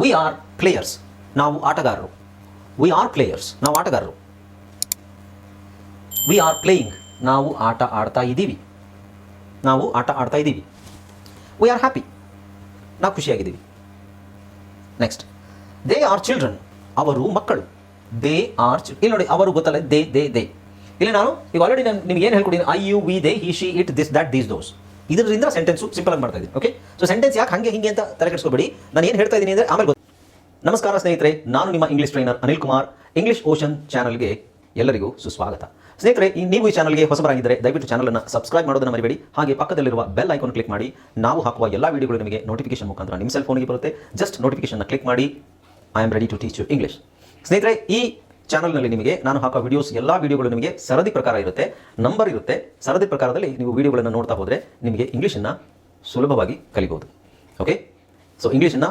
We are players ನಾವು ಆಟಗಾರರು. We are players ನಾವು ಆಟಗಾರರು. ವಿ ಆರ್ ಪ್ಲೇಯಿಂಗ್ ನಾವು ಆಟ ಆಡ್ತಾ ಇದ್ದೀವಿ. ನಾವು ಆಟ ಆಡ್ತಾ ಇದ್ದೀವಿ. ವಿ ಆರ್ ಹ್ಯಾಪಿ ನಾವು ಖುಷಿಯಾಗಿದ್ದೀವಿ. ನೆಕ್ಸ್ಟ್ ದೇ ಆರ್ ಚಿಲ್ಡ್ರನ್ ಅವರು ಮಕ್ಕಳು. ದೇ ಆರ್ ಇಲ್ಲಿ ನೋಡಿ, ಅವರು ಗೊತ್ತಲ್ಲ ದೇ ದೇ ದೇ ಇಲ್ಲಿ ನಾನು, ಈಗ ಆಲ್ರೆಡಿ ನಾನು ನಿಮ್ಗೆ ಏನು ಹೇಳ್ಕೊಡಿದ್ದೀನಿ I you we they he she it this that these those ಇದರಿಂದ ಸೆಂಟೆನ್ಸು ಸಿಂಪಲ್ ಆಗಿ ಮಾಡ್ತಾ ಇದ್ದೀನಿ ಓಕೆ ಸೊ ಸೆಂಟೆನ್ಸ್ ಯಾಕೆ ಹಂಗೆ ಹಿಂಗೆ ಅಂತ ತಲೆ ಕೆಡಿಸ್ಕೋಬೇಡಿ. ನಾನು ಏನು ಹೇಳ್ತಾ ಇದ್ದೀನಿ ಅಂದರೆ ಆಮೇಲೆ ನಮಸ್ಕಾರ ಸ್ನೇಹಿತರೆ, ನಾನು ನಿಮ್ಮ English trainer Anil Kumar English ocean ಚಾನಲ್ಗೆ ಎಲ್ಲರಿಗೂ ಸುಸ್ವಾಗತ. ಸ್ನೇಹಿತರೆ, ಈ ನೀವು ಈ ಚಾನಲ್ಗೆ ಹೊಸಬರಾಗಿದ್ದರೆ ದಯವಿಟ್ಟು ಚಾನಲನ್ನು ಸಬ್ಸ್ಕ್ರೈಬ್ ಮಾಡೋದನ್ನು ಮರಿಬೇಡಿ. ಹಾಗೆ ಪಕ್ಕದಲ್ಲಿರುವ ಬೆಲ್ ಐಕಾನ್ ಕ್ಲಿಕ್ ಮಾಡಿ. ನಾವು ಹಾಕುವ ಎಲ್ಲ ವಿಡಿಯೋಗಳು ನಿಮಗೆ ನೋಟಿಫಿಕೇಶನ್ ಮುಖಾಂತರ ನಿಮ್ಮ ಸೆಲ್ ಫೋನಿಗೆ ಬರುತ್ತೆ. ಜಸ್ಟ್ ನೋಟಿಫಿಕೇಶನ್ನ ಕ್ಲಿಕ್ ಮಾಡಿ. I am ready to teach you English ಸ್ನೇಹಿತರೆ, ಈ ಚಾನಲ್ನಲ್ಲಿ ನಿಮಗೆ ನಾನು ಹಾಕೋ ವಿಡಿಯೋಸ್ ಎಲ್ಲ ವಿಡಿಯೋಗಳು ನಿಮಗೆ ಸರದಿ ಪ್ರಕಾರ ಇರುತ್ತೆ ನಂಬರ್ ಇರುತ್ತೆ. ಸರದಿ ಪ್ರಕಾರದಲ್ಲಿ ನೀವು ವಿಡಿಯೋಗಳನ್ನು ನೋಡ್ತಾ ಹೋದರೆ ನಿಮಗೆ ಇಂಗ್ಲೀಷನ್ನು ಸುಲಭವಾಗಿ ಕಲಿಬೋದು. ಓಕೆ ಸೊ ಇಂಗ್ಲೀಷನ್ನು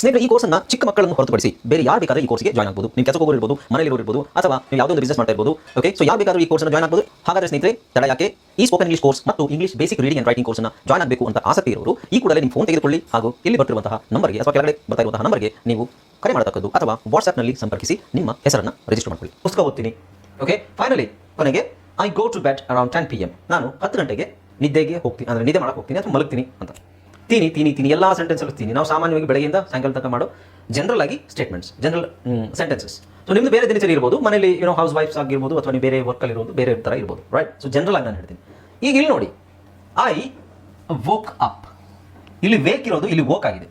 ಸ್ನೇಹಿತರೆ, ಈ ಕೋರ್ಸ್ನ ಚಿಕ್ಕ ಮಕ್ಕಳನ್ನು ಹೊರತುಪಡಿಸಿ ಬೇರೆ ಯಾರು ಬೇಕಾದ್ರೆ ಈ ಕೋರ್ಸ್ಗೆ ಜಾಯ್ನ್ ಆಗಬಹುದು ನೀವು ಕೆಲಸ ಹೋಗೋರು ಮನೆಯಲ್ಲಿ ಇರಬಹುದು ಅಥವಾ ನೀವು ಯಾವುದೋ ಒಂದು ಬಿಸ್ನೆಸ್ ಮಾಡ್ತಾ ಇರ್ಬೋದು ಓಕೆ ಸೊ ಯಾರು ಬೇಕಾದ್ರೂ ಈ ಕೋರ್ಸ್ನ ಜಾಯ್ನ್ ಆಗಬಹುದು ಹಾಗಾದ್ರೆ ಸ್ನೇಹಿತರೆ, ತಡ ಯಾಕೆ? ಈ ಸ್ಪೋಕನ್ ಇಂಗ್ಲಿಷ್ ಕೋರ್ಸ್ ಮತ್ತು English basic reading and writing ಕೋರ್ಸ್ನ ಜಾಯ್ನ್ ಆಗಬೇಕು ಅಂತ ಆಸಕ್ತಿ ಇರೋರು, ಈ ಕೂಡಲೇ ನಿಮ್ಮ ಫೋನ್ ತೆಗೆದುಕೊಳ್ಳಿ. ಹಾಗೂ ಇಲ್ಲಿ ಬರ್ತಿರುವಂತಹ ನಂಬರ್ಗೆ, ಅಥವಾ ಕೆಳಗಡೆ ಬರ್ತಾ ಇರುವಂತಹ ನಂಬರ್ಗೆ ನೀವು ಕರೆ ಮಾಡತಕ್ಕದ್ದು ಅಥವಾ ವಾಟ್ಸ್ಆಪ್ನಲ್ಲಿ ಸಂಪರ್ಕಿಸಿ ನಿಮ್ಮ ಹೆಸರನ್ನು ರಿಜಿಸ್ಟರ್ ಮಾಡ್ಕೊಳ್ಳಿ. ಪುಸ್ತಕ ಓದ್ತೀನಿ ಓಕೆ ಫೈನಲಿ ಕೊನೆಗೆ I go to bed around ten P M ನಾನು ಹತ್ತು ಗಂಟೆಗೆ ನಿದ್ದೆಗೆ ಹೋಗ್ತೀನಿ, ಅಂದರೆ ನಿದ್ದೆ ಮಾಡಕ್ಕೆ ಹೋಗ್ತೀನಿ, ಅಥವಾ ಮಲಗ್ತೀನಿ ಅಂತ. ತೀನಿ ತೀನಿ ತೀನಿ ಎಲ್ಲ ಸೆಂಟೆನ್ಸಲ್ಲೂ ತೀನಿ ನಾವು ಸಾಮಾನ್ಯವಾಗಿ ಬೆಳಗ್ಗೆಯಿಂದ ಸಾಯಂಕಾಲ ತನಕ ಮಾಡೋ ಜನರಲ್ ಆಗಿ ಸ್ಟೇಟ್ಮೆಂಟ್ಸ್ ಜನರಲ್ ಸೆಂಟೆನ್ಸಸ್ ಸೊ ನಿಮ್ದು ಬೇರೆ ದಿನಚರಿ ಇರ್ಬೋದು ಮನೇಲಿ ಏನೋ ಹೌಸ್ ವೈಫ್ಸ್ ಆಗಿರ್ಬೋದು, ಅಥವಾ ನೀವು ಬೇರೆ ವರ್ಕಲ್ಲಿ ಇರೋದು ಬೇರೆ ಥರ ಇರ್ಬೋದು ರೈಟ್ ಸೊ ಜನರಲ್ ಆಗಿ ನಾನು ಹೇಳ್ತೀನಿ. ಈಗ ಇಲ್ಲಿ ನೋಡಿ ಐ ವೋಕ್ ಅಪ್ ಇಲ್ಲಿ ವೇಕ್ ಇರೋದು, ಇಲ್ಲಿ ವೋಕ್ ಆಗಿದೆ.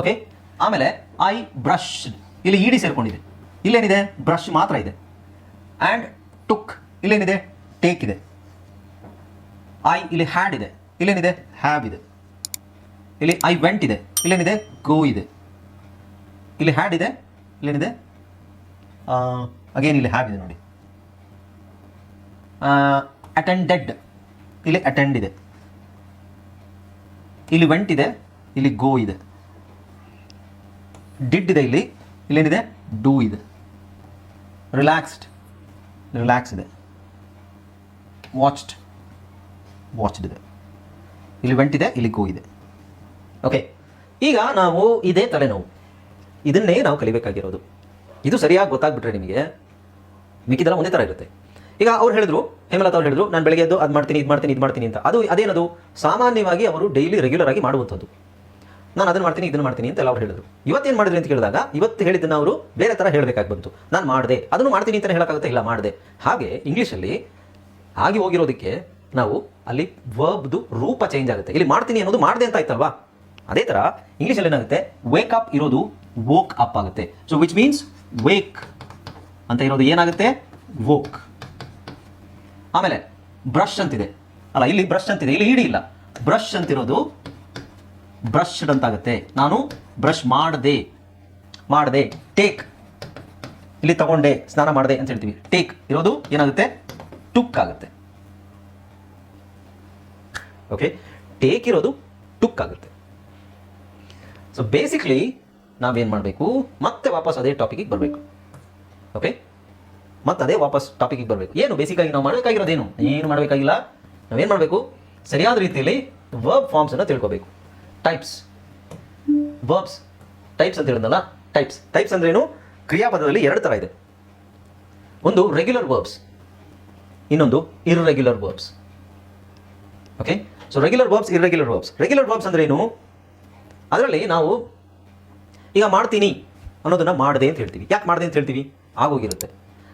ಓಕೆ ಆಮೇಲೆ ಐ ಬ್ರಷ್ ಇಲ್ಲಿ ಇಡಿ ಸೇರ್ಕೊಂಡಿದೆ. ಇಲ್ಲೇನಿದೆ? ಬ್ರಷ್ ಮಾತ್ರ ಇದೆ. ಆ್ಯಂಡ್ ಟುಕ್ ಇಲ್ಲೇನಿದೆ? ಟೇಕ್ ಇದೆ. ಐ ಇಲ್ಲಿ ಹ್ಯಾಡ್ ಇದೆ. ಇಲ್ಲೇನಿದೆ? ಹ್ಯಾಬ್ ಇದೆ. ಇಲ್ಲಿ ಐ ವೆಂಟ್ ಇದೆ. ಇಲ್ಲೇನಿದೆ? ಗೋ ಇದೆ. ಇಲ್ಲಿ ಹ್ಯಾಡ್ ಇದೆ. ಇಲ್ಲೇನಿದೆ? ಅಗೇನ್ ಇಲ್ಲಿ ಹ್ಯಾಡ್ ಇದೆ ನೋಡಿ. ಅಟೆಂಡೆಡ್ ಇಲ್ಲಿ ಅಟೆಂಡ್ ಇದೆ. ಇಲ್ಲಿ ವೆಂಟ್ ಇದೆ. ಇಲ್ಲಿ ಗೋ ಇದೆ. ಡಿಡ್ ಇದೆ ಇಲ್ಲಿ. ಇಲ್ಲೇನಿದೆ? ಡೂ ಇದೆ. ರಿಲ್ಯಾಕ್ಸ್ಡ್ ರಿಲ್ಯಾಕ್ಸ್ ಇದೆ. ವಾಚ್ಡ್ ವಾಚ್ಡ್ ಇದೆ. ಇಲ್ಲಿ ವೆಂಟ್ ಇದೆ. ಇಲ್ಲಿ ಗೋ ಇದೆ. ಓಕೆ ಈಗ ನಾವು ಇದೇ ತಲೆನೋವು. ಇದನ್ನೇ ನಾವು ಕಲಿಬೇಕಾಗಿರೋದು. ಇದು ಸರಿಯಾಗಿ ಗೊತ್ತಾಗ್ಬಿಟ್ರೆ ನಿಮಗೆ ಮಿಕ್ಕಿದೆಲ್ಲ ಒಂದೇ ಥರ ಇರುತ್ತೆ. ಈಗ ಅವ್ರು ಹೇಳಿದ್ರು, ಹೇಮಲತಾ ಅವ್ರು ಹೇಳಿದ್ರು, ನಾನು ಬೆಳಗ್ಗೆ ಎದ್ದು ಅದು ಮಾಡ್ತೀನಿ, ಇದು ಮಾಡ್ತೀನಿ ಇದು ಮಾಡ್ತೀನಿ ಅಂತ. ಅದು ಅದೇನದು? ಸಾಮಾನ್ಯವಾಗಿ ಅವರು ಡೈಲಿ ರೆಗ್ಯುಲರ್ ಆಗಿ ಮಾಡುವಂಥದ್ದು. ನಾನು ಅದನ್ನು ಮಾಡ್ತೀನಿ, ಇದನ್ನು ಮಾಡ್ತೀನಿ ಅಂತ ಎಲ್ಲ ಅವ್ರು ಹೇಳಿದ್ರು. ಇವತ್ತೇನು ಮಾಡಿದ್ರಿ ಅಂತ ಕೇಳಿದಾಗ, ಇವತ್ತು ಹೇಳಿದ್ದನ್ನು ಅವರು ಬೇರೆ ಥರ ಹೇಳಬೇಕಾಗಿ ಬಂತು. ನಾನು ಮಾಡಿದೆ. ಅದನ್ನು ಮಾಡ್ತೀನಿ ಅಂತ ಹೇಳೋಕ್ಕಾಗುತ್ತೆ. ಇಲ್ಲ, ಮಾಡಿದೆ. ಹಾಗೆ ಇಂಗ್ಲೀಷಲ್ಲಿ ಆಗಿ ಹೋಗಿರೋದಕ್ಕೆ ನಾವು ಅಲ್ಲಿ ವರ್ಬ್ದು ರೂಪ ಚೇಂಜ್ ಆಗುತ್ತೆ. ಇಲ್ಲಿ ಮಾಡ್ತೀನಿ ಅನ್ನೋದು ಮಾಡಿದೆ ಅಂತ ಆಯ್ತಲ್ವಾ? ಅದೇ ಥರ ಇಂಗ್ಲೀಷಲ್ಲಿ ಏನಾಗುತ್ತೆ? ವೇಕ್ ಅಪ್ ಇರೋದು ವೋಕ್ ಅಪ್ ಆಗುತ್ತೆ. ಸೊ ವಿಚ್ ಮೀನ್ಸ್ ವೇಕ್ ಅಂತ ಇರೋದು ಏನಾಗುತ್ತೆ? ವೋಕ್ ಆಮೇಲೆ ಬ್ರಷ್ ಅಂತಿದೆ. ಅಲ್ಲ, ಇಲ್ಲಿ ಬ್ರಷ್ ಅಂತಿದೆ, ಇಲ್ಲಿ ಇಡಿ ಇಲ್ಲ. ಬ್ರಷ್ ಅಂತಿರೋದು ಬ್ರಷ್ಡ್ ಅಂತಾಗುತ್ತೆ. ನಾನು ಬ್ರಷ್ ಮಾಡದೆ. ಮಾಡದೆ. ಟೇಕ್ ಇಲ್ಲಿ ತಗೊಂಡೆ, ಸ್ನಾನ ಮಾಡಿದೆ ಅಂತ ಹೇಳ್ತೀವಿ. ಟೇಕ್ ಇರೋದು ಏನಾಗುತ್ತೆ? ಟುಕ್ ಆಗುತ್ತೆ. ಓಕೆ ಟೇಕ್ ಇರೋದು ಟುಕ್ ಆಗುತ್ತೆ. ಸೊ ಬೇಸಿಕ್ಲಿ ನಾವೇನು ಮಾಡಬೇಕು? ಮತ್ತೆ ವಾಪಸ್ ಅದೇ ಟಾಪಿಕಿಗೆ ಬರಬೇಕು. ಓಕೆ ಮತ್ತೆ ಅದೇ ವಾಪಸ್ ಟಾಪಿಕಿಗೆ ಬರಬೇಕು. ಏನು? ಬೇಸಿಕಾಗಿ ನಾವು ಮಾಡಬೇಕಾಗಿರೋದೇನು? ಏನು ಮಾಡಬೇಕಾಗಿಲ್ಲ? ನಾವೇನು ಮಾಡಬೇಕು? ಸರಿಯಾದ ರೀತಿಯಲ್ಲಿ ವರ್ಬ್ ಫಾರ್ಮ್ಸನ್ನು ತಿಳ್ಕೋಬೇಕು. ಟೈಪ್ಸ್ ವರ್ಬ್ಸ್ ಟೈಪ್ಸ್ ಅಂತ ಹೇಳಿದ್ನಲ್ಲ? ಟೈಪ್ಸ್ ಟೈಪ್ಸ್ ಅಂದ್ರೇನು ಕ್ರಿಯಾಪದದಲ್ಲಿ ಎರಡು ಥರ ಇದೆ. ಒಂದು ರೆಗ್ಯುಲರ್ ವರ್ಬ್ಸ್ ಇನ್ನೊಂದು irregular verbs okay so regular verbs irregular verbs regular verbs ಅಂದ್ರೆ ಏನು? ಅದರಲ್ಲಿ ನಾವು ಈಗ ಮಾಡ್ತೀನಿ ಅನ್ನೋದನ್ನ ಮಾಡಿದೆ ಅಂತ ಹೇಳ್ತೀವಿ. ಯಾಕೆ ಮಾಡಿದೆ ಅಂತ ಹೇಳ್ತೀವಿ? ಆಗೋಗಿರುತ್ತೆ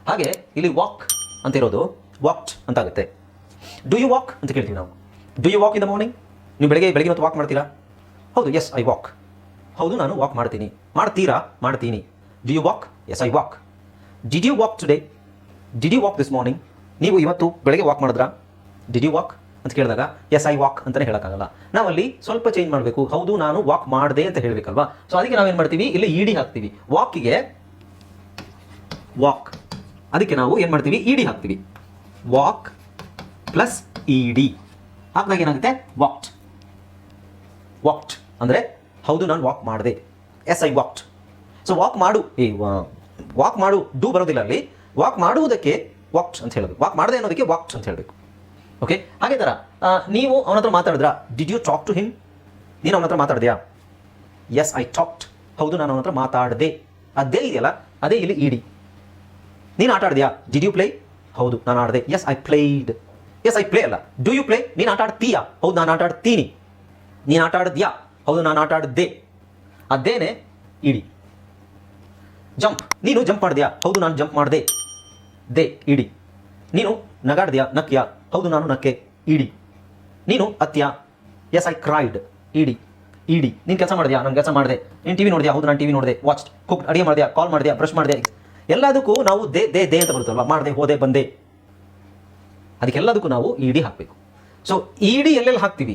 ಹಾಗೆ ಇಲ್ಲಿ ವಾಕ್ ಅಂತ ಇರೋದು ವಾಕ್ಡ್ ಅಂತ ಆಗುತ್ತೆ ಡು ಯು ವಾಕ್ ಅಂತ ಕೇಳ್ತೀವಿ ನಾವು. Do you walk in the morning ನೀವು ಬೆಳಗ್ಗೆ ಬೆಳಗ್ಗೆ ಮತ್ತು ವಾಕ್ ಮಾಡ್ತೀರಾ? ಹೌದು ಎಸ್ ಐ ವಾಕ್ ಹೌದು, ನಾನು ವಾಕ್ ಮಾಡ್ತೀನಿ. ಮಾಡ್ತೀರಾ? ಮಾಡ್ತೀನಿ. Do you walk yes I walk did you walk today did you walk this morning ನೀವು ಇವತ್ತು ಬೆಳಗ್ಗೆ ವಾಕ್ ಮಾಡಿದ್ರಾ? ಡಿಡ್ ಯು ವಾಕ್ ಅಂತ ಕೇಳಿದಾಗ ಎಸ್ ಐ ವಾಕ್ ಅಂತಲೇ ಹೇಳೋಕ್ಕಾಗಲ್ಲ. ನಾವಲ್ಲಿ ಸ್ವಲ್ಪ ಚೇಂಜ್ ಮಾಡಬೇಕು. ಹೌದು, ನಾನು ವಾಕ್ ಮಾಡಿದೆ ಅಂತ ಹೇಳಬೇಕಲ್ವಾ? ಸೊ ಅದಕ್ಕೆ ನಾವೇನು ಮಾಡ್ತೀವಿ? ಇಲ್ಲಿ ಇಡಿ ಹಾಕ್ತೀವಿ. ವಾಕಿಗೆ ವಾಕ್ ಅದಕ್ಕೆ ನಾವು ಏನು ಮಾಡ್ತೀವಿ? ಇಡಿ ಹಾಕ್ತೀವಿ. ವಾಕ್ ಪ್ಲಸ್ ಇಡಿ ಹಾಕಿದಾಗ ಏನಾಗುತ್ತೆ? ವಾಕ್ಟ್ ವಾಕ್ಟ್ ಅಂದರೆ, ಹೌದು, ನಾನು ವಾಕ್ ಮಾಡಿದೆ. Yes I walked so walk ಮಾಡು. ಏ ವಾಕ್ ಮಾಡು. ಡೂ ಬರೋದಿಲ್ಲ ಅಲ್ಲಿ. ವಾಕ್ ಮಾಡುವುದಕ್ಕೆ ವಾಕ್ಟ್ ಅಂತ ಹೇಳಬೇಕು ವಾಕ್ ಮಾಡದೆ ಅನ್ನೋದಕ್ಕೆ ವಾಕ್ಟ್ ಅಂತ ಹೇಳಬೇಕು. ಓಕೆ ಹಾಗೆ ಥರ. ನೀವು ಅವನ ಹತ್ರ ಮಾತಾಡಿದ್ರಾ? Did you talk to him ನೀನು ಅವನ ಹತ್ರ ಮಾತಾಡಿದ್ಯಾ? ಎಸ್ ಐ ಟಾಕ್ಟ್ ಹೌದು, ನಾನು ಅವನ ಹತ್ರ ಮಾತಾಡಿದೆ. ಅದೇ ಇದೆಯಲ್ಲ? ಅದೇ ಇಲ್ಲಿ ಇಡಿ ನೀನು ಆಟ ಆಡಿದ್ಯಾ? ಡಿಡ್ ಯು ಪ್ಲೇ ಹೌದು, ನಾನು ಆಡಿದೆ. Yes I played yes I play ಅಲ್ಲ. ಡೂ ಯು ಪ್ಲೇ ನೀನು ಆಟ ಆಡ್ತೀಯಾ? ಹೌದು, ನಾನು ಆಟ ಆಡ್ತೀನಿ. ನೀನು ಆಟ ಆಡಿದ್ಯಾ? ಹೌದು, ನಾನು ಆಟ ಆಡಿದ್ದೆ ಅದೇನೆ ಇಡಿ ಜಂಪ್ ನೀನು ಜಂಪ್ ಮಾಡಿದ್ಯಾ? ಹೌದು, ನಾನು ಜಂಪ್ ಮಾಡಿದೆ. ದೇ ಇಡಿ ನೀನು ನಗಾಡ್ದ್ಯಾ ನಕ್ಯಾ ಹೌದು, ನಾನು ನಕ್ಕೆ. ಇಡಿ. ನೀನು ಅತ್ಯಾ yes I cried ed. Ed. ನೀನು ಕೆಲಸ ಮಾಡಿದ್ಯಾ? ನಾನು ಕೆಲಸ ಮಾಡಿದೆ. ನೀನು ಟಿವಿ ನೋಡಿದ್ಯಾ? ಹೌದು, ನಾನು ಟಿವಿ ನೋಡಿದೆ. ವಾಚ್ ಕುಕ್ ಅಡಿಗೆ ಮಾಡಿದ್ಯಾ? ಕಾಲ್ ಮಾಡಿದ್ಯಾ? ಬ್ರಷ್ ಮಾಡಿದೆ ಎಲ್ಲದಕ್ಕೂ ನಾವು ದೇ ದೇ ದೇ ಅಂತ ಬರುತ್ತಲ್ವ? ಮಾಡಿದೆ, ಹೋದೆ, ಬಂದೆ. ಅದಕ್ಕೆಲ್ಲದಕ್ಕೂ ನಾವು ಇಡಿ ಹಾಕಬೇಕು. ಸೊ ಇಡಿ ಎಲ್ಲೆಲ್ಲಿ ಹಾಕ್ತೀವಿ?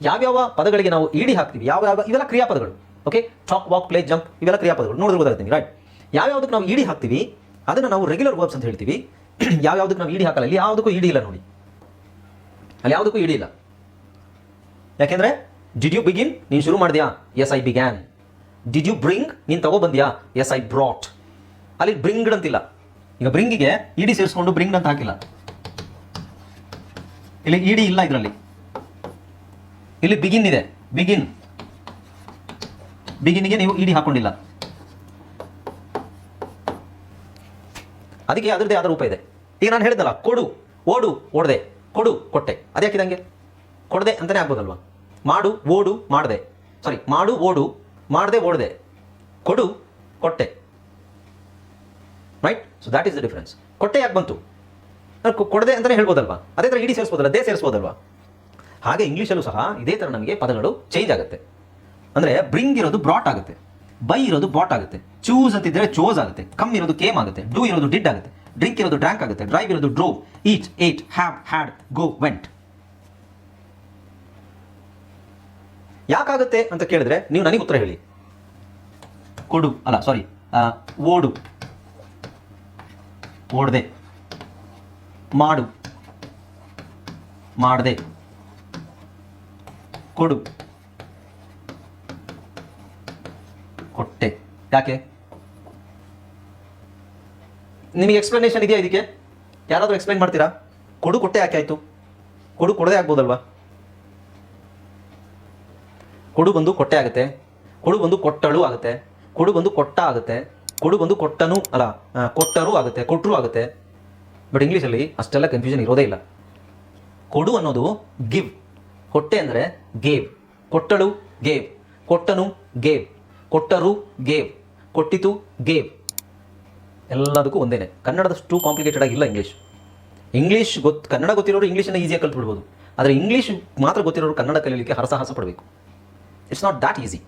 ಯಾವ್ಯಾವ ಪದಗಳಿಗೆ ನಾವು ಇಡಿ ಹಾಕ್ತೀವಿ? ಯಾವ ಯಾವ, ಇವೆಲ್ಲ ಕ್ರಿಯಾಪದಗಳು. Okay talk walk play jump ಇವೆಲ್ಲ ಕ್ರಿಯಾಪದಗಳು. ನೋಡಿದ್ರೆ ಗೊತ್ತಾಗ್ತೀನಿ ರೈಟ್ ಯಾವ್ಯಾವ್ದಕ್ಕೆ ನಾವು ಇಡಿ ಹಾಕ್ತೀವಿ, ಅದನ್ನು ನಾವು ರೆಗ್ಯುಲರ್ ವರ್ಬ್ಸ್ ಅಂತ ಹೇಳ್ತೀವಿ. ಯಾವ್ಯಾವ್ದಕ್ಕೆ ನಾವು ಇಡಿ ಹಾಕಲ್ಲ. ಇಲ್ಲಿ ಯಾವುದಕ್ಕೂ ಇಡಿ ಇಲ್ಲ ನೋಡಿ. ಅಲ್ಲಿ ಯಾವುದಕ್ಕೂ ಇಡಿ ಇಲ್ಲ. ಯಾಕೆಂದ್ರೆ ಡಿಡ್ ಯು ಬಿಗಿನ್ ನೀನು ಶುರು ಮಾಡಿದ್ಯಾ? Yes I began did you bring ನೀನು ತಗೊಬಂದ್ಯಾ? ಎಸ್ ಐ ಬ್ರಾಟ್ ಅಲ್ಲಿ ಬ್ರಿಂಗ್ಡ್ ಅಂತಿಲ್ಲ. ಈಗ ಬ್ರಿಂಗಿಗೆ ಇಡಿ ಸೇರಿಸ್ಕೊಂಡು ಬ್ರಿಂಗ್ ಅಂತ ಹಾಕಿಲ್ಲ. ಇಲ್ಲಿ ಇಡಿ ಇಲ್ಲ ಇದರಲ್ಲಿ. ಇಲ್ಲಿ ಬಿಗಿನ್ ಇದೆ. ಬಿಗಿನ್ ಬಿಗಿನ್ಗೆ ನೀವು ಇಡಿ ಹಾಕೊಂಡಿಲ್ಲ. ಅದಕ್ಕೆ ಅದರದೇ ಆದ ರೂಪ ಇದೆ. ಈಗ ನಾನು ಹೇಳಿದ್ನಲ್ಲ, ಕೊಡು, ಓಡು, ಓಡದೆ, ಕೊಡು, ಕೊಟ್ಟೆ. ಅದ್ಯಾಕಿದಂಗೆ ಕೊಡದೆ ಅಂತಲೇ ಆಗ್ಬೋದಲ್ವಾ? ಮಾಡು, ಓಡು, ಮಾಡದೆ. ಸಾರಿ ಮಾಡು, ಓಡು, ಮಾಡದೆ, ಓಡದೆ. ಕೊಡು, ಕೊಟ್ಟೆ. Right so that is the difference ಕೊಟ್ಟೆ ಯಾಕೆ ಬಂತು? ಕೊಡದೆ ಅಂತಲೇ ಹೇಳ್ಬೋದಲ್ವಾ? ಅದೇ ಥರ ಇಡೀ ಸೇರಿಸ್ಬೋದಲ್ಲ ದೇ ಸೇರಿಸ್ಬೋದಲ್ವಾ? ಹಾಗೆ ಇಂಗ್ಲೀಷಲ್ಲೂ ಸಹ ಇದೇ ಥರ ನಮಗೆ ಪದಗಳು ಚೇಂಜ್ ಆಗುತ್ತೆ. ಅಂದರೆ ಬ್ರಿಂಗ್ ಇರೋದು ಬ್ರಾಟ್ ಆಗುತ್ತೆ. ಬೈ ಇರೋದು ಬಾಟ್ ಆಗುತ್ತೆ. ಚೂಸ್ ಅಂತಿದ್ರೆ ಚೋಸ್ ಆಗುತ್ತೆ. ಕಮ್ ಇರೋದು ಕೇಮ್ ಆಗುತ್ತೆ. ಡೂ ಇರೋದು ಡಿಡ್ ಆಗುತ್ತೆ. ಡ್ರಿಂಕ್ ಇರೋದು ಡ್ರ್ಯಾಂಕ್ ಆಗುತ್ತೆ. ಡ್ರೈವ್ ಇರೋದು drove eat ate have had go went ಯಾಕಾಗುತ್ತೆ ಅಂತ ಕೇಳಿದ್ರೆ ನೀವು ನನಗೆ ಉತ್ತರ ಹೇಳಿ. ಕೊಡು. ಅಲ್ಲ ಸಾರಿ ಓಡು. ಓಡದೆ. ಮಾಡು. ಮಾಡದೆ. ಕೊಡು ಕೊಟ್ಟೆ ಯಾಕೆ? ನಿಮಗೆ ಎಕ್ಸ್ಪ್ಲನೇಷನ್ ಇದೆಯಾ ಇದಕ್ಕೆ? ಯಾರಾದರೂ ಎಕ್ಸ್ಪ್ಲೈನ್ ಮಾಡ್ತೀರಾ? ಕೊಡು ಕೊಟ್ಟೆ ಯಾಕೆ ಆಯಿತು? ಕೊಡು ಕೊಡದೆ ಆಗ್ಬೋದಲ್ವಾ? ಕೊಡು ಬಂದು ಕೊಟ್ಟೆ ಆಗುತ್ತೆ. ಕೊಡು ಬಂದು ಕೊಟ್ಟಳು ಆಗುತ್ತೆ. ಕೊಡು ಬಂದು ಕೊಟ್ಟ ಆಗುತ್ತೆ. ಕೊಡು ಬಂದು ಕೊಟ್ಟನು ಅಲ್ಲ ಕೊಟ್ಟರೂ ಆಗುತ್ತೆ ಕೊಟ್ಟರು ಆಗುತ್ತೆ. ಬಟ್ ಇಂಗ್ಲೀಷಲ್ಲಿ ಅಷ್ಟೆಲ್ಲ ಕನ್ಫ್ಯೂಷನ್ ಇರೋದೇ ಇಲ್ಲ. ಕೊಡು ಅನ್ನೋದು ಗಿವ್ ಕೊಟ್ಟೆ ಅಂದರೆ ಗೇವ್ ಕೊಟ್ಟಳು ಗೇವ್ ಕೊಟ್ಟನು ಗೇವ್ ಕೊಟ್ಟರು ಗೇವ್ ಕೊಟ್ಟಿತು ಗೇವ್ ಎಲ್ಲದಕ್ಕೂ ಒಂದೇನೆ. ಕನ್ನಡದಷ್ಟು ಕಾಂಪ್ಲಿಕೇಟೆಡ್ ಆಗಿಲ್ಲ ಇಂಗ್ಲೀಷ್ ಇಂಗ್ಲೀಷ್ ಗೊತ್ತು ಕನ್ನಡ ಗೊತ್ತಿರೋರು ಇಂಗ್ಲೀಷನ್ನು ಈಸಿಯಾಗಿ ಕಲ್ತ್ಬಿಡ್ಬೋದು. ಆದರೆ ಇಂಗ್ಲೀಷ್ ಮಾತ್ರ ಗೊತ್ತಿರೋರು ಕನ್ನಡ ಕಲಿಯಲಿಕ್ಕೆ ಹರಸಾಹಸ ಪಡಬೇಕು. ಇಟ್ಸ್ ನಾಟ್ ದ್ಯಾಟ್ ಈಸಿ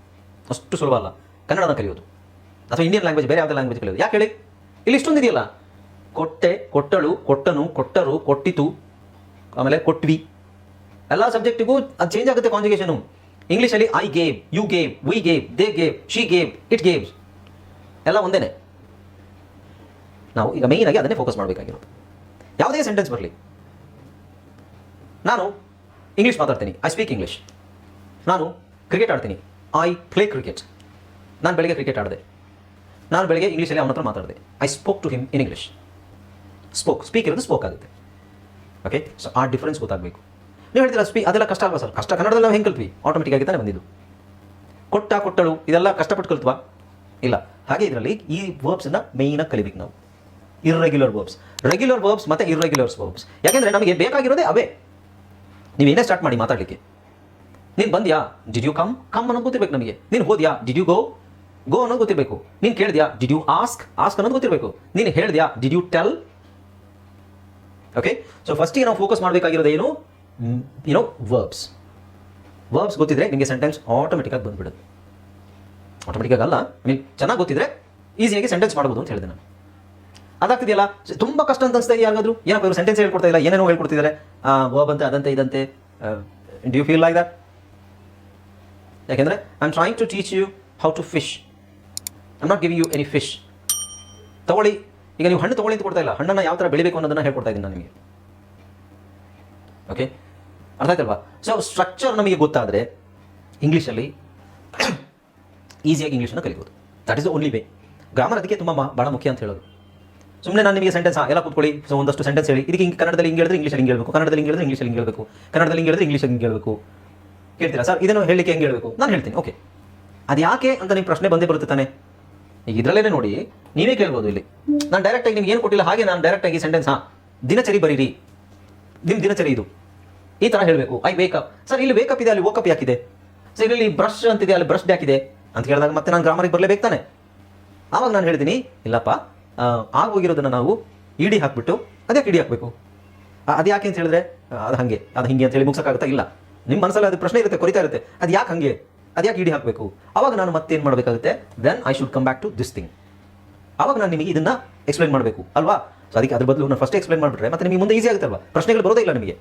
ಅಷ್ಟು ಸುಲಭ ಅಲ್ಲ. ಕನ್ನಡನ ಕಲಿಯೋದು. ಅಥವಾ ಇಂಡಿಯನ್ ಲ್ಯಾಂಗ್ವೇಜ್ ಬೇರೆ ಯಾವುದೇ ಲ್ಯಾಂಗ್ವೇಜ್ ಕಲಿಯೋದು. ಯಾಕೆ ಹೇಳಿ? ಇಲ್ಲಿ ಇಷ್ಟೊಂದು ಇದೆಯಲ್ಲ? ಕೊಟ್ಟೆ, ಕೊಟ್ಟಳು, ಕೊಟ್ಟನು, ಕೊಟ್ಟರು, ಕೊಟ್ಟಿತು, ಆಮೇಲೆ ಕೊಟ್ವಿ. ಎಲ್ಲ ಸಬ್ಜೆಕ್ಟಿಗೂ ಅದು ಚೇಂಜ್ ಆಗುತ್ತೆ ಕಾಂಜುಗೇಷನು ಇಂಗ್ಲೀಷಲ್ಲಿ I gave you gave we gave they gave she gave it games ಎಲ್ಲ ಒಂದೇನೆ. ನಾವು ಈಗ ಮೇಯ್ನಾಗಿ ಅದನ್ನೇ ಫೋಕಸ್ ಮಾಡಬೇಕಾಗಿರೋದು. ಯಾವುದೇ ಸೆಂಟೆನ್ಸ್ ಬರಲಿ. ನಾನು ಇಂಗ್ಲೀಷ್ ಮಾತಾಡ್ತೀನಿ. ಐ ಸ್ಪೀಕ್ ಇಂಗ್ಲೀಷ್ ನಾನು ಕ್ರಿಕೆಟ್ ಆಡ್ತೀನಿ. ಐ ಪ್ಲೇ ಕ್ರಿಕೆಟ್ ನಾನು ಬೆಳಿಗ್ಗೆ ಕ್ರಿಕೆಟ್ ಆಡಿದೆ. ನಾನು ಬೆಳಗ್ಗೆ ಇಂಗ್ಲೀಷಲ್ಲಿ ಅವನ ಹತ್ರ ಮಾತಾಡಿದೆ. I spoke to him in English spoke speak ಇರೋದು ಸ್ಪೋಕ್ ಆಗುತ್ತೆ. ಓಕೆ ಸೊ ಆ ಡಿಫ್ರೆನ್ಸ್ ಗೊತ್ತಾಗಬೇಕು. ನೀವು ಹೇಳ್ತೀರಾ, ಸ್ಪಿ, ಅದೆಲ್ಲ ಕಷ್ಟ ಅಲ್ವಾ ಸರ್? ಕಷ್ಟ ಕನ್ನಡದಲ್ಲಿ ನಾವು ಹೆಂಗೆ ಕಲ್ಪಿ ಆಟೋಮೆಟಿಕ್ ಆಗಿ ತಾನೇ ಬಂದಿದ್ದು. ಕೊಟ್ಟ ಕೊಟ್ಟಳು, ಇದೆಲ್ಲ ಕಷ್ಟಪಟ್ಟು ಕಲ್ತ್ವಾ? ಇಲ್ಲ. ಹಾಗೆ ಇದರಲ್ಲಿ ಈ ವರ್ಬ್ಸನ್ನು ಮೇಯ್ನಾಗಿ ಕಲಿಬೇಕು ನಾವು. ಇರ್ರೆಗ್ಯುಲರ್ ವರ್ಬ್ಸ್ ರೆಗ್ಯುಲರ್ ವರ್ಬ್ಸ್ ಮತ್ತು ಇರ್ರೆಗ್ಯುಲರ್ಸ್ ವರ್ಬ್ಸ್ ಯಾಕೆಂದರೆ ನಮಗೆ ಬೇಕಾಗಿರೋದೇ ಅವೇ. ನೀವು ಏನೇ ಸ್ಟಾರ್ಟ್ ಮಾಡಿ ಮಾತಾಡಲಿಕ್ಕೆ. ನೀನು ಬಂದ್ಯಾ? ಡಿಡ್ ಯು ಕಮ್ ಕಮ್ ಅನ್ನೋದು ಗೊತ್ತಿರಬೇಕು ನಮಗೆ. ನೀನು ಹೋದ್ಯಾ? ಡಿಡ್ ಯು ಗೋ ಗೋ ಅನ್ನೋದು ಗೊತ್ತಿರಬೇಕು. ನೀನು ಕೇಳಿದ್ಯಾ? ಡಿಡ್ ಯು ಆಸ್ಕ್ ಆಸ್ಕ್ ಅನ್ನೋದು ಗೊತ್ತಿರಬೇಕು. ನೀನು ಹೇಳಿದ್ಯಾ? Did you tell okay so ಫಸ್ಟಿಗೆ ನಾವು ಫೋಕಸ್ ಮಾಡಬೇಕಾಗಿರೋದು ಏನು ಯುನೋ ವರ್ಬ್ಸ್ ವರ್ಬ್ಸ್ ಗೊತ್ತಿದ್ರೆ ನಿಮಗೆ ಸೆಂಟೆನ್ಸ್ ಆಟೋಮೆಟಿಕ್ಕಾಗಿ ಬಂದ್ಬಿಡುತ್ತೆ. ಆಟೋಮೆಟಿಕ್ ಅಲ್ಲ ಮೀನ್ ಚೆನ್ನಾಗಿ ಗೊತ್ತಿದ್ರೆ ಈಸಿಯಾಗಿ ಸೆಂಟೆನ್ಸ್ ಮಾಡ್ಬೋದು ಅಂತ ಹೇಳಿದೆ ನಾನು. ಅದಾಗ್ತಿದೆಯಲ್ಲ, ತುಂಬ ಕಷ್ಟ ಅಂತ ಅನಿಸ್ತಾ ಯಾರಿಗಾದ್ರು? ಏನಪ್ಪ ಇವರು ಸೆಂಟೆನ್ಸ್ ಹೇಳ್ಕೊಡ್ತಾ ಇಲ್ಲ, ಏನೇನೋ ಹೇಳ್ಕೊಡ್ತಿದ್ದಾರೆ? ವರ್ಬ್ ಅಂತ, ಅದಂತೆ, ಇದಂತೆ do you feel like that ಯಾಕೆಂದರೆ I am trying to teach you how to fish I not giving you any fish ತಗೊಳ್ಳಿ, ಈಗ ನೀವು ಹಣ್ಣು ತಗೊಳ್ಳಿ ಅಂತ ಕೊಡ್ತಾ ಇಲ್ಲ, ಹಣ್ಣನ್ನು ಯಾವ ಥರ ಬೆಳಿಬೇಕು ಅನ್ನೋದನ್ನು ಹೇಳ್ಕೊಡ್ತಾ ಇದ್ದೀನಿ ನಾನು ನಿಮಗೆ. ಓಕೆ ಅರ್ಥ ಆಯ್ತಲ್ವಾ? ಸೊ ಸ್ಟ್ರಕ್ಚರ್ ನಮಗೆ ಗೊತ್ತಾದರೆ ಇಂಗ್ಲೀಷಲ್ಲಿ ಈಸಿಯಾಗಿ ಇಂಗ್ಲೀಷನ್ನು ಕಲಿಬೋದು. That is the only way grammar ಅದಕ್ಕೆ ತುಂಬ ಭಾಳ ಮುಖ್ಯ ಅಂತ ಹೇಳೋದು. ಸುಮ್ಮನೆ ನಾನು ನಿಮಗೆ ಸೆಂಟೆನ್ಸ್ ಎಲ್ಲ ಕೂತ್ಕೊಳ್ಳಿ. ಸೊ ಒಂದಷ್ಟು ಸೆಂಟೆನ್ಸ್ ಹೇಳಿ. ಇದಕ್ಕೆ ಕನ್ನಡದಲ್ಲಿ ಹಿಂಗೆ ಹೇಳಿದ್ರೆ ಇಂಗ್ಲೀಷಲ್ಲಿ ಹಿಂಗೆ ಹೇಳಬೇಕು. ಕನ್ನಡದಲ್ಲಿ ಹಿಂಗೆ ಹೇಳಿದ್ರೆ ಇಂಗ್ಲೀಷಲ್ಲಿ ಹಿಂಗೆ ಹೇಳಬೇಕು. ಕನ್ನಡದಲ್ಲಿ ಹಿಂಗೆ ಹೇಳಿದ್ರೆ ಇಂಗ್ಲೀಷಲ್ಲಿ ಹಿಂಗೆ ಹೇಳಬೇಕು. ಕೇಳ್ತೀರಾ ಸರ್? ಇದನ್ನು ಹೇಳಲಿಕ್ಕೆ ಹೆಂಗೆ ಹೇಳಬೇಕು? ನಾನು ಹೇಳ್ತೀನಿ. ಓಕೆ ಅದು ಯಾಕೆ ಅಂತ ನಿಮ್ಮ ಪ್ರಶ್ನೆ ಬಂದೇ ಬರುತ್ತೆ ತಾನೆ? ಈಗ ಇದರಲ್ಲೇ ನೋಡಿ, ನೀವೇ ಕೇಳ್ಬೋದು ಇಲ್ಲಿ. ನಾನು ಡೈರೆಕ್ಟಾಗಿ ನಿಮ್ಗೆ ಏನು ಕೊಟ್ಟಿಲ್ಲ ಹಾಗೆ ನಾನು ಡೈರೆಕ್ಟಾಗಿ ಸೆಂಟೆನ್ಸ್ ಹಾಂ ದಿನಚರಿ ಬರೀರಿ. ನಿಮ್ಮ ದಿನಚರಿ ಇದು. ಈ ತರ ಹೇಳಬೇಕು. ಐ ವೇಕಪ್ ಸರ್, ಇಲ್ಲಿ ವೇಕಪ್ ಇದೆ, ಅಲ್ಲಿ ವೋಕಪ್ ಯಾಕಿದೆ? ಸರ್, ಇಲ್ಲಿ ಬ್ರಷ್ ಅಂತಿದೆ, ಅಲ್ಲಿ ಬ್ರಷ್ ಯಾಕಿದೆ ಅಂತ ಹೇಳಿದಾಗ ಮತ್ತೆ ನಾನು ಗ್ರಾಮರಿಗೆ ಬರಲೇಬೇಕು ತಾನೆ. ಆವಾಗ ನಾನು ಹೇಳ್ತೀನಿ, ಇಲ್ಲಪ್ಪ ಆಗೋಗಿರೋದನ್ನ ನಾವು ಇಡಿ ಹಾಕ್ಬಿಟ್ಟು ಅದ್ಯಾಕೆ ಇಡಿ ಹಾಕಬೇಕು. ಅದು ಯಾಕೆ ಅಂತ ಹೇಳಿದ್ರೆ ಅದು ಹಾಗೆ, ಅದು ಹಿಂಗೆ ಅಂತ ಹೇಳಿ ಮುಗ್ಸಕ್ಕಾಗುತ್ತಾ? ಇಲ್ಲ. ನಿಮ್ಮ ಮನಸ್ಸಲ್ಲಿ ಅದು ಪ್ರಶ್ನೆ ಇರುತ್ತೆ, ಕೊರಿತಾ ಇರುತ್ತೆ. ಅದು ಯಾಕೆ ಹಂಗೆ? ಅದು ಯಾಕೆ ಇಡಿ ಹಾಕಬೇಕು? ಅವಾಗ ನಾನು ಮತ್ತೇನು ಮಾಡಬೇಕಾಗುತ್ತೆ? Then I should come back to this thing ಅವಾಗ ನಾನು ನಿಮಗೆ ಇದನ್ನ ಎಕ್ಸ್ಪ್ಲೈನ್ ಮಾಡಬೇಕು, ಅಲ್ವಾ? ಸೊ ಅದಕ್ಕೆ ಅದ್ರ ಬದಲು ನಾನು ಫಸ್ಟ್ ಎಕ್ಸ್ಪ್ಲೈನ್ ಮಾಡಿಬಿಟ್ರೆ ಮತ್ತೆ ನಿಮಗೆ ಮುಂದೆ ಈಸಿ ಆಗುತ್ತಲ್ವಾ? ಪ್ರಶ್ನೆಗಳು ಬರೋದೇ ಇಲ್ಲ ನಿಮಗೆ.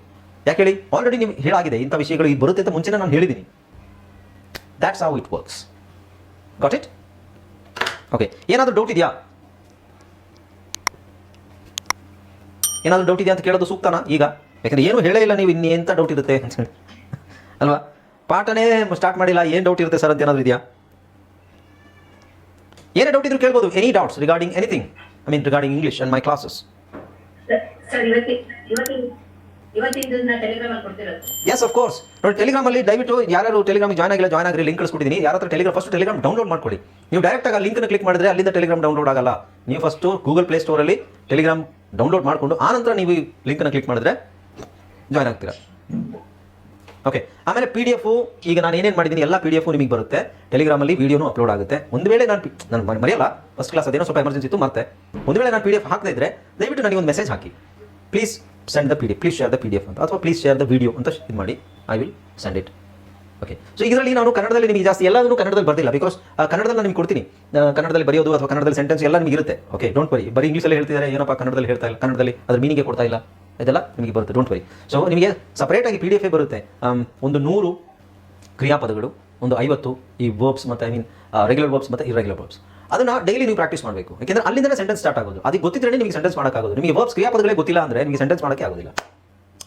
ಯಾಕೆ ಹೇಳಿ? ಆಲ್ರೆಡಿ ನಿಮ್ಗೆ ಹೇಳಾಗಿದೆ, ಇಂಥ ವಿಷಯಗಳು ಇದು ಬರುತ್ತೆ ಅಂತ ಮುಂಚೆನೇ ನಾನು ಹೇಳಿದ್ದೀನಿ. That's how it works got it okay ಏನಾದರೂ ಡೌಟ್ ಇದೆಯಾ? ಏನಾದರೂ ಡೌಟ್ ಇದೆಯಾ ಅಂತ ಕೇಳೋದು ಸೂಕ್ತನಾ ಈಗ? ಯಾಕಂದ್ರೆ ಏನು ಹೇಳೇ ಇಲ್ಲ ನೀವು ಇನ್ನೆಂತ ಡೌಟ್ ಇರುತ್ತೆ ಅಂತ ಹೇಳಿ. ಅಲ್ವಾ? ಪಾಠನೇ ಸ್ಟಾರ್ಟ್ ಮಾಡಿಲ್ಲ, ಏನು ಡೌಟ್ ಇರುತ್ತೆ ಸರ್ ಅಂತ ಏನಾದರೂ ಇದೆಯಾ? ಏನೇ ಡೌಟ್ ಇದ್ರೂ ಕೇಳ್ಬೋದು any doubts regarding anything I mean regarding English and my classes Telegram ಅಲ್ಲಿ ಎಸ್ ಆಫ್ ಕೋರ್ಸ್ ನೋಡಿ ಟೆಲಿಗ್ರಾಮಲ್ಲಿ ದಯವಿಟ್ಟು ಯಾರು ಟೆಲಿಗ್ರಾಮ್ ಜಾಯ್ನ್ ಆಗಿಲ್ಲ ಜಾಯ್ನ್ ಆಗಿರಿ ಲಿಂಕ್ ಕಳಿಸ್ಕೊಟ್ಟಿದ್ದೀನಿ ಯಾರ ಹತ್ರ ಟೆಲಿಗ್ರಾಮ್ ಫಸ್ಟ್ ಟೆಲಿಗ್ರಾಮ್ ಡೌನ್ಲೋಡ್ ಮಾಡ್ಕೊಳ್ಳಿ. ನೀವು ಡೈರೆಕ್ಟ್ ಆಗಿ ಲಿಂಕ್ನ ಕ್ಲಿಕ್ ಮಾಡಿದ್ರೆ ಅಲ್ಲಿಂದ ಟೆಲಿಗ್ರಾಮ್ ಡೌನ್ಲೋಡ್ ಆಗಲ್ಲ. ನೀವು ಫಸ್ಟ್ ಗೂಗಲ್ ಪ್ಲೇ ಸ್ಟೋರಲ್ಲಿ ಟೆಲಿಗ್ರಾಮ್ ಡೌನ್ಲೋಡ್ ಮಾಡಿಕೊಂಡು ಆನಂತರ ನೀವು ಈ ಲಿಂಕ್ನ ಕ್ಲಿಕ್ ಮಾಡಿದ್ರೆ ಜಾಯ್ನ್ ಆಗ್ತೀರಾ. ಓಕೆ ಆಮೇಲೆ ಪಿ ಡಿ ಎಫ್ ಈಗ ನಾನು ಏನೇನು ಮಾಡಿದ್ದೀನಿ, ಎಲ್ಲ ಪಿ ಡಿ ಎಫ್ ನಿಮಗೆ ಬರುತ್ತೆ. ಟೆಲಿಗ್ರಾಮಲ್ಲಿ ವೀಡಿಯೋನು ಅಪ್ಲೋಡ್ ಆಗುತ್ತೆ. ಒಂದು ವೇಳೆ ನಾನು ನಾನು ಮರೆಯಲ್ಲ ಫಸ್ಟ್ ಕ್ಲಾಸ್ ಅದೇನೋ ಸ್ವಲ್ಪ ಎಮರ್ಜೆನ್ಸಿ ಇತ್ತು, ಮತ್ತೆ. ಒಂದು ವೇಳೆ ನಾನು ಪಿ ಡಿ ಎಫ್ ಹಾಕದೇ ಇದ್ರೆ, ದಯವಿಟ್ಟು ನನಗೆ ಒಂದು message hockey. Please send the P D please share the P D F ಅಂತ. ಅಥವಾ ಪ್ಲೀಸ್ ಶೇರ್ ದ ವಿಡಿಯೋ ಅಂತ ಇದು ಮಾಡಿ. I will send it okay so ಇದರಲ್ಲಿ ನಾನು ಕನ್ನಡದಲ್ಲಿ ನಿಮಗೆ ಜಾಸ್ತಿ ಎಲ್ಲದನ್ನು ಕನ್ನಡದಲ್ಲಿ ಬರ್ತಿಲ್ಲ ಬಿಕಾಸ್ ಕನ್ನಡದಲ್ಲಿ ನಾನು ನಿಮ್ಗೆ ಕೊಡ್ತೀನಿ. ಕನ್ನಡದಲ್ಲಿ ಬರೆಯೋದು ಅಥವಾ ಕನ್ನಡದಲ್ಲಿ ಸೆಂಟೆನ್ಸ್ ಎಲ್ಲ ನಿಮಗೆ ಇರುತ್ತೆ. ಓಕೆ ಡೋಂಟ್ ವರಿ ಬರೀ ಇಂಗ್ಲೀಷಲ್ಲಿ ಹೇಳ್ತಿದ್ದಾರೆ. ಏನಪ್ಪ ಕನ್ನಡದಲ್ಲಿ ಹೇಳ್ತಾ ಇಲ್ಲ? ಕನ್ನಡದಲ್ಲಿ ಅದ್ರ ಮೀನಿಗೆ ಕೊಡ್ತಾ ಇಲ್ಲ. ಇದೆಲ್ಲ ನಿಮಗೆ ಬರುತ್ತೆ. ಡೋಂಟ್ ವರಿ ಸೊ ನಿಮಗೆ ಸಪ್ರೇಟಾಗಿ ಪಿ ಡಿ ಎಫ್ ಬರುತ್ತೆ. ಒಂದು ನೂರು ಕ್ರಿಯಾಪದಗಳು, ಒಂದು ಐವತ್ತು ಈ ವರ್ಬ್ಸ್ ಮತ್ತು ಐ ಮೀನ್ ರೆಗ್ಯುಲರ್ ವರ್ಬ್ಸ್ ಮತ್ತು ಇರೆಗ್ಯುಲರ್ ವರ್ಬ್ಸ್ ಅದನ್ನ ಡೈಲಿ ನೀವು ಪ್ರಾಕ್ಟೀಸ್ ಮಾಡಬೇಕು. ಯಾಕೆಂದ್ರೆ ಅಲ್ಲಿಂದ ಸೆಂಟೆನ್ಸ್ ಸ್ಟಾರ್ಟ್ ಆಗೋದು. ಅದಕ್ಕೆ ಗೊತ್ತಿದ್ರೆ ನಿಮಗೆ ಸೆಂಟೆನ್ಸ್ ಮಾಡೋಕ್ಕಾಗೋದು. ನಿಮಗೆ ವರ್ಬ್ಸ್ ಕ್ರಿಯಾಪದಗಳೇ ಗೊತ್ತಿಲ್ಲ ಅಂದ್ರೆ ನಿಮಗೆ ಸೆಂಟೆನ್ಸ್ ಮಾಡೋಕ್ಕೆ ಆಗೋದಿಲ್ಲ.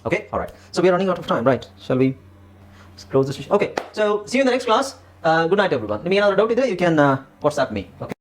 Okay alright so we are running out of time right shall we close okay so see in the next class good night every ನಿಮಗೆ ಏನಾದರೂ ಡೌಟ್ ಇದ್ರೆ you can WhatsApp me okay